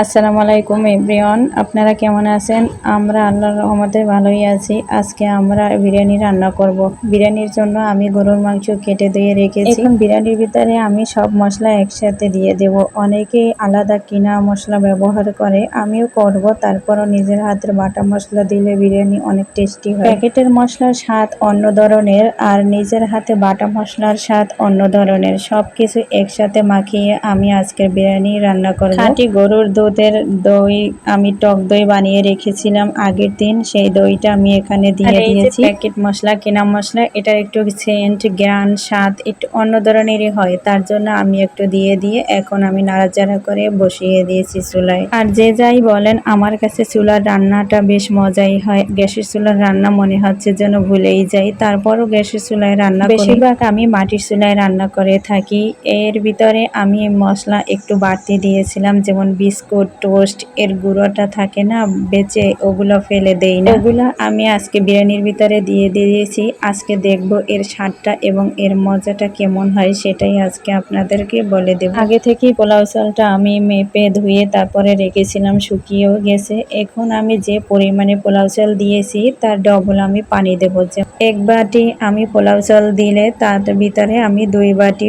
আসসালামু আলাইকুম এভরিওয়ান আপনারা কেমন আছেন? আমরা আল্লাহর রহমতে ভালোই আছি। আজকে আমরা বিরিয়ানি রান্না করব। বিরিয়ানির জন্য আমি গরুর মাংস কেটে দিয়ে রেখেছি। এখন বিরিয়ানির ভিতরে আমি সব মশলা একসাথে দিয়ে দেব। অনেকে আলাদা কিনা মশলা ব্যবহার করে আমিও করব। তারপরও নিজের হাতের বাটা মশলা দিলে বিরিয়ানি অনেক টেস্টি হয়। প্যাকেটের মশলার স্বাদ অন্য ধরনের আর নিজের হাতে বাটা মশলার স্বাদ অন্য ধরনের। সব কিছু একসাথে মাখিয়ে আমি আজকের বিরিয়ানি রান্না করব। খাঁটি গরুর দুধের দই আমি টক দই বানিয়ে রেখেছিলাম আগের দিন। সেই দইটা আমি এখানে দিয়ে দিয়েছি। প্যাকেট মশলা কেনা মশলা এটা একটু সেন্ট জ্ঞান স্বাদ একটু অন্য ধরনেরই হয়। তার জন্য আমি একটু দিয়ে দিয়ে এখন আমি নাড়াচাড়া করে বসিয়ে দিয়েছি চুলায়। আর যে যাই বলেন আমার কাছে চুলার রান্নাটা বেশ মজাই হয়। গ্যাসের চুলার রান্না মনে হচ্ছে যেন ভুলেই যাই। তারপরও গ্যাসের চুলায় রান্না বেশিরভাগ আমি মাটির চুলায় রান্না করে থাকি। এর ভিতরে আমি মশলা একটু বাড়তি দিয়েছিলাম যেমন বিস্কুট টোস্ট এর গুঁড়োটা থাকে না, বেচে ওগুলো ফেলে দেই না। ওগুলো আমি আজকে বিরিয়ানির ভিতরে দিয়ে দিয়েছি। আজকে দেখব এর স্বাদটা এবং এর মজাটা কেমন হয়, সেটাই আজকে আপনাদেরকে বলে দেব। আগে থেকেই পোলাও চালটা আমি মেপে ধুয়ে তারপরে রেখেছিলাম, শুকিয়েও গেছে। এখন আমি যে পরিমাণে পোলাও চাল দিয়েছি, তার ডবল আমি পানি দেবো। যে এক বাটি আমি পোলাও চাল দিলে তার ভিতরে আমি দুই বাটি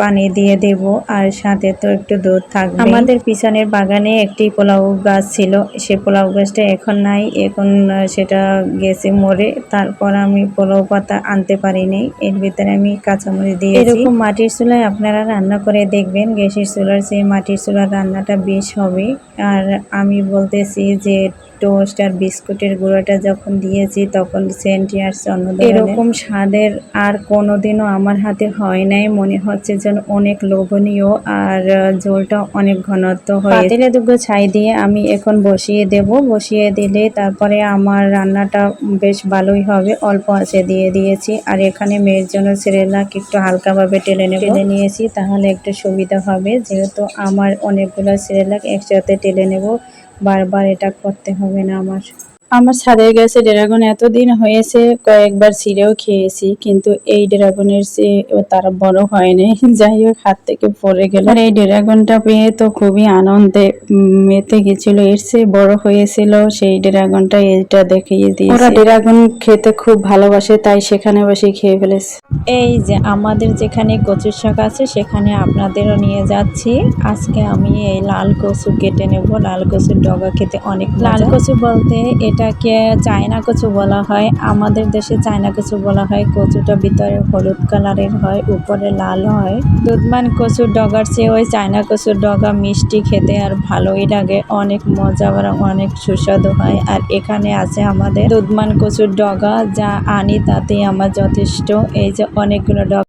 পানি দিয়ে দেব, আর সাথে তো একটু দুধ থাকবে আমাদের পিছনের বাগানে একটি পোলাও গাছ ছিল। সে পোলাও গাছটা এখন নাই, এখন সেটা গেছে মরে। তারপর আমি পোলাও পাতা আনতে পারিনি। এর ভিতরে আমি কাঁচামরিচ দিয়ে এরকম মাটির চুলায় আপনারা রান্না করে দেখবেন, গ্যাসের চুলার সেই মাটির চুলার রান্নাটা বেশ হবে। আর আমি বলতেছি যে টোস্ট আর বিস্কুটের গুঁড়োটা যখন দিয়েছি তখন সেন্টি আসছে অন্য এরকম স্বাদের আর কোনোদিনও আমার হাতে হয় নাই। মনে হচ্ছে যেন অনেক লোভনীয় আর ঝোলটা অনেক ঘনত্ব হয়ে পাতিলে দুটো ছাই দিয়ে আমি এখন বসিয়ে দেব। বসিয়ে দিলে তারপরে আমার রান্নাটা বেশ ভালোই হবে। অল্প আছে দিয়ে দিয়েছি। আর এখানে মেয়ের জন্য সেরেলাক একটু হালকাভাবে টেলে নেব। টেলে নিয়েছি তাহলে একটু সুবিধা হবে। যেহেতু আমার অনেকগুলো সেরেলাক একসাথে টেলে নেব। বারবার এটা করতে হবে না আমার। আমার ছাদের গাছে ড্রাগন এতদিন হয়েছে কয়েকবার ছিঁড়েও খেয়েছি কিন্তু এই ড্রাগনের চেয়ে তারা বড় হয়নি যাই হোক হাত থেকে পড়ে গেল। আর এই ড্রাগনটা পেয়ে তো খুবই আনন্দে মেতে গেছিল এর চেয়ে বড় হয়েছিল সেই ড্রাগনটা এটা দেখিয়ে দিয়েছে। ওরা ড্রাগন খেতে খুব ভালোবাসে তাই সেখানে বসে খেয়ে ফেলেছে। এই যে আমাদের যেখানে কচুর শাক আছে সেখানে আপনাদেরও নিয়ে যাচ্ছি। আজকে আমি এই লাল কচু কেটে নেব। লাল কচুর ডগা খেতে অনেক লাল কচু বলতে এটাকে চায়না কচু বলা হয়। আমাদের দেশে চায়না কচু বলা হয়। কচুটা ভিতরে হলুদ কালারের হয়, উপরে লাল হয়। দুধমান কচুর ডগার চেয়ে ওই চায়না কচুর ডগা মিষ্টি খেতে আর ভালোই লাগে। অনেক মজা আর অনেক সুস্বাদু হয়। আর এখানে আছে আমাদের দুধমান কচুর ডগা, যা আনি তাতেই আমার যথেষ্ট। এই যে অনেকগুলো ডগা